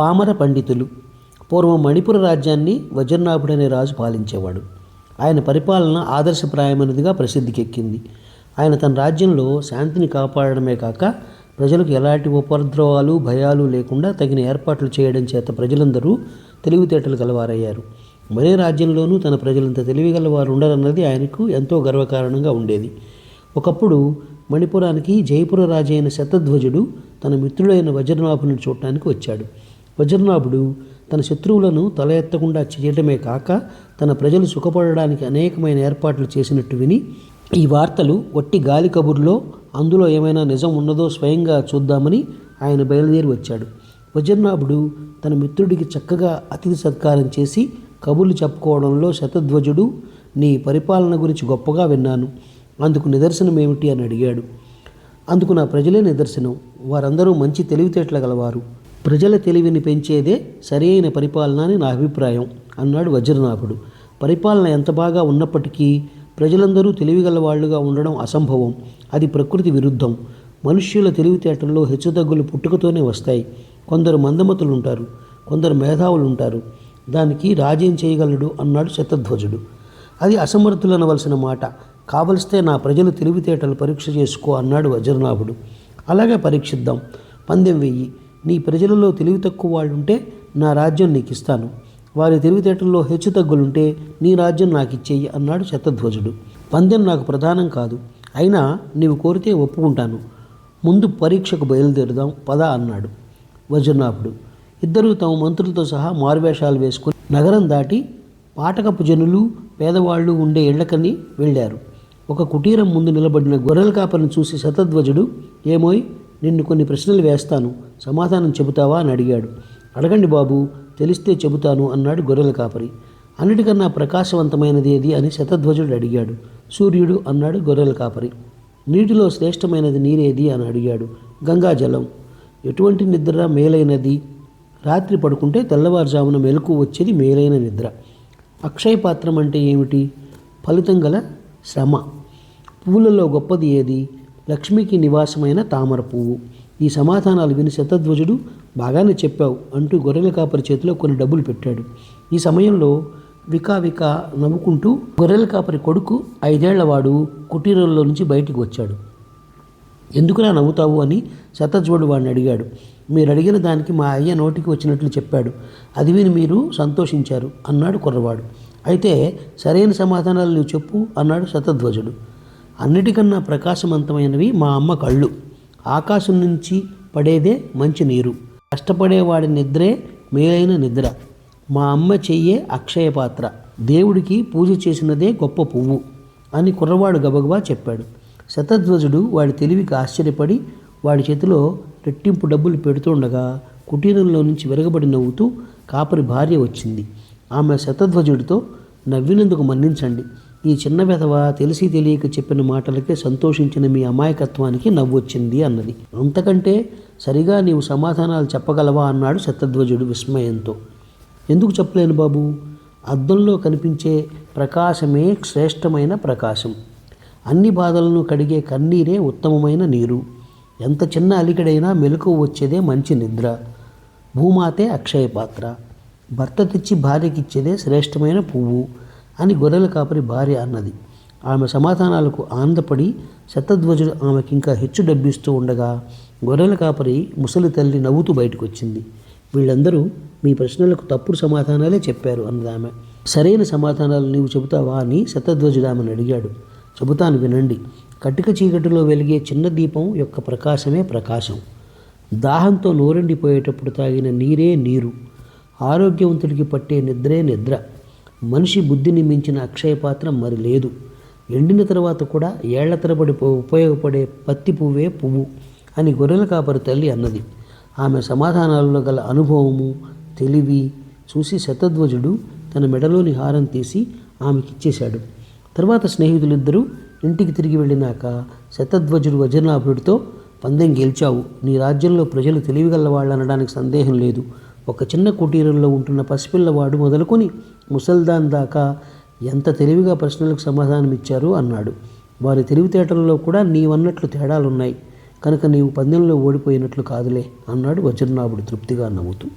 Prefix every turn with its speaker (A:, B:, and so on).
A: పామర పండితులు. పూర్వం మణిపుర రాజ్యాన్ని వజ్రనాభుడనే రాజు పాలించేవాడు. ఆయన పరిపాలన ఆదర్శప్రాయమైనదిగా ప్రసిద్ధికెక్కింది. ఆయన తన రాజ్యంలో శాంతిని కాపాడడమే కాక ప్రజలకు ఎలాంటి ఉపద్రవాలు భయాలు లేకుండా తగిన ఏర్పాట్లు చేయడం చేత ప్రజలందరూ తెలివితేటలు గలవారయ్యారు. మరే రాజ్యంలోనూ తన ప్రజలంత తెలివిగలవారు ఉండరన్నది ఆయనకు ఎంతో గర్వకారణంగా ఉండేది. ఒకప్పుడు మణిపురానికి జయపుర రాజైన శతధ్వజుడు తన మిత్రుడైన వజ్రనాభుని చూడటానికి వచ్చాడు. వజ్రనాభుడు తన శత్రువులను తల ఎత్తకుండా చేయటమే కాక తన ప్రజలు సుఖపడడానికి అనేకమైన ఏర్పాట్లు చేసినట్టు విని ఈ వార్తలు వట్టి గాలి కబుర్లో అందులో ఏమైనా నిజం ఉన్నదో స్వయంగా చూద్దామని ఆయన బయలుదేరి వచ్చాడు. వజ్రనాభుడు తన మిత్రుడికి చక్కగా అతిథి సత్కారం చేసి కబుర్లు చెప్పుకోవడంలో శతధ్వజుడు నీ పరిపాలన గురించి గొప్పగా విన్నాను. అందుకు నిదర్శనం ఏమిటి? అని అడిగాడు. అందుకు నా ప్రజలే నిదర్శనం. వారందరూ మంచి తెలివితేటల గలవారు. ప్రజల తెలివిని పెంచేదే సరైన పరిపాలన అని నా అభిప్రాయం అన్నాడు వజ్రనాభుడు పరిపాలన ఎంత బాగా ఉన్నప్పటికీ ప్రజలందరూ తెలివిగల వాళ్ళుగా ఉండడం అసంభవం. అది ప్రకృతి విరుద్ధం. మనుష్యుల తెలివితేటల్లో హెచ్చుతగ్గులు పుట్టుకతోనే వస్తాయి. కొందరు మందమతులు ఉంటారు కొందరు మేధావులు ఉంటారు దానికి రాజ్యం చేయగలడు అన్నాడు శతధ్వజుడు. అది అసమర్థులనవలసిన మాట. కావలిస్తే నా ప్రజలు తెలివితేటలు పరీక్ష చేసుకో అన్నాడు వజ్రనాభుడు అలాగే పరీక్షిద్దాం. పందెం వెయ్యి. నీ ప్రజలలో తెలివి తక్కువ వాళ్ళుంటే నా రాజ్యం నీకు ఇస్తాను వారి తెలివితేటల్లో హెచ్చు తగ్గులుంటే నీ రాజ్యం నాకు ఇచ్చేయి అన్నాడు శతధ్వజుడు. పందెం నాకు ప్రధానం కాదు. అయినా నీవు కోరితే ఒప్పుకుంటాను. ముందు పరీక్షకు బయలుదేరుదాం పద అన్నాడు వజ్రనాభుడు. ఇద్దరూ తమ మంత్రులతో సహా మారువేషాలు వేసుకుని నగరం దాటి పాటకపు జనులు పేదవాళ్ళు ఉండే ఇళ్ళకని వెళ్ళారు. ఒక కుటీరం ముందు నిలబడిన గొర్రెల కాపరిని చూసి శతధ్వజుడు ఏమోయ్ నిన్ను కొన్ని ప్రశ్నలు వేస్తాను. సమాధానం చెబుతావా అని అడిగాడు. అడగండి బాబు తెలిస్తే చెబుతాను అన్నాడు గొర్రెల కాపరి. అన్నిటికన్నా ప్రకాశవంతమైనది ఏది అని శతధ్వజుడు అడిగాడు. సూర్యుడు అన్నాడు గొర్రెల కాపరి. నీటిలో శ్రేష్టమైనది నీరేది అని అడిగాడు. గంగాజలం ఎటువంటి నిద్ర మేలైనది? రాత్రి పడుకుంటే తెల్లవారుజామున మెలకు వచ్చేది మేలైన నిద్ర. అక్షయ పాత్రం అంటే ఏమిటి? ఫలితం గల శ్రమ. పువ్వులలో గొప్పది ఏది? లక్ష్మికి నివాసమైన తామర పువ్వు. ఈ సమాధానాలు విని శతధ్వజుడు బాగానే చెప్పావు అంటూ గొర్రెల కాపరి చేతిలో కొన్ని డబ్బులు పెట్టాడు. ఈ సమయంలో వికా వికా నవ్వుకుంటూ గొర్రెల కాపరి కొడుకు ఐదేళ్ళవాడు కుటీరంలో నుంచి బయటికి వచ్చాడు. ఎందుకురా నవ్వుతావు అని శతధ్వజుడు వాడిని అడిగాడు. మీరు అడిగిన దానికి మా అయ్య నోటికి వచ్చినట్లు చెప్పాడు. అది విని మీరు సంతోషించారు అన్నాడు కుర్రవాడు. అయితే సరైన సమాధానాలు నువ్వు చెప్పు అన్నాడు శతధ్వజుడు. అన్నిటికన్నా ప్రకాశవంతమైనవి మా అమ్మ కళ్ళు. ఆకాశం నుంచి పడేదే మంచి నీరు. కష్టపడేవాడి నిద్రే మేలైన నిద్ర. మా అమ్మ చెయ్యే అక్షయ పాత్ర. దేవుడికి పూజ చేసినదే గొప్ప పువ్వు అని కుర్రవాడు గబగబా చెప్పాడు. శతధ్వజుడు వాడి తెలివికి ఆశ్చర్యపడి వాడి చేతిలో రెట్టింపు డబ్బులు పెడుతుండగా కుటీరంలో నుంచి విరగబడి నవ్వుతూ కాపరి భార్య వచ్చింది. ఆమె శతధ్వజుడితో నవ్వినందుకు మన్నించండి. ఈ చిన్న వెధవ తెలిసి తెలియక చెప్పిన మాటలకే సంతోషించిన మీ అమాయకత్వానికి నవ్వొచ్చింది అన్నది. అంతకంటే సరిగా నీవు సమాధానాలు చెప్పగలవా అన్నాడు శతధ్వజుడు విస్మయంతో. ఎందుకు చెప్పలేను బాబు? అద్దంలో కనిపించే ప్రకాశమే శ్రేష్టమైన ప్రకాశం. అన్ని బాధలను కడిగే కన్నీరే ఉత్తమమైన నీరు. ఎంత చిన్న అలికడైనా మెలకు వచ్చేదే మంచి నిద్ర. భూమాతే అక్షయ పాత్ర భర్త తెచ్చి భార్యకిచ్చేదే శ్రేష్టమైన పువ్వు. అని గొర్రెల కాపరి భార్య అన్నది. ఆమె సమాధానాలకు ఆనందపడి శతధ్వజుడు ఆమెకి ఇంకా హెచ్చు డబ్బిస్తూ ఉండగా గొర్రెల కాపరి ముసలి తల్లి నవ్వుతూ బయటకు వచ్చింది వీళ్ళందరూ మీ ప్రశ్నలకు తప్పుడు సమాధానాలే చెప్పారు అన్నది ఆమె సరైన సమాధానాలు నీవు చెబుతావా అని శతధ్వజుడు ఆమెను అడిగాడు. చెబుతాను వినండి. కటిక చీకటిలో వెలిగే చిన్న దీపం యొక్క ప్రకాశమే ప్రకాశం. దాహంతో నోరెండిపోయేటప్పుడు తాగిన నీరే నీరు. ఆరోగ్యవంతుడికి పట్టే నిద్రే నిద్ర. మనిషి బుద్ధిని మించిన అక్షయ పాత్ర మరి లేదు. ఎండిన తర్వాత కూడా ఏళ్ళ తరబడి ఉపయోగపడే పత్తి పువ్వే పువ్వు అని గొర్రెల కాపరి తల్లి అన్నది. ఆమె సమాధానాలలో గల అనుభవము తెలివి చూసి శతధ్వజుడు తన మెడలోని హారం తీసి ఆమెకిచ్చేశాడు. తర్వాత స్నేహితులిద్దరూ ఇంటికి తిరిగి వెళ్ళినాక శతధ్వజుడు వజ్రనాభుడితో పందెం గెలిచావు. నీ రాజ్యంలో ప్రజలు తెలివిగల వాళ్ళు అనడానికి సందేహం లేదు. ఒక చిన్న కుటీరంలో ఉంటున్న పసిపిల్లవాడు మొదలుకొని ముసల్దాన్ దాకా ఎంత తెలివిగా ప్రశ్నలకు సమాధానం ఇచ్చారు అన్నాడు. వారి తెలివితేటలలో కూడా నీవన్నట్లు తేడాలున్నాయి. కనుక నీవు పందెంలో ఓడిపోయినట్లు కాదులే అన్నాడు వజ్రనాభుడు తృప్తిగా నవ్వుతూ.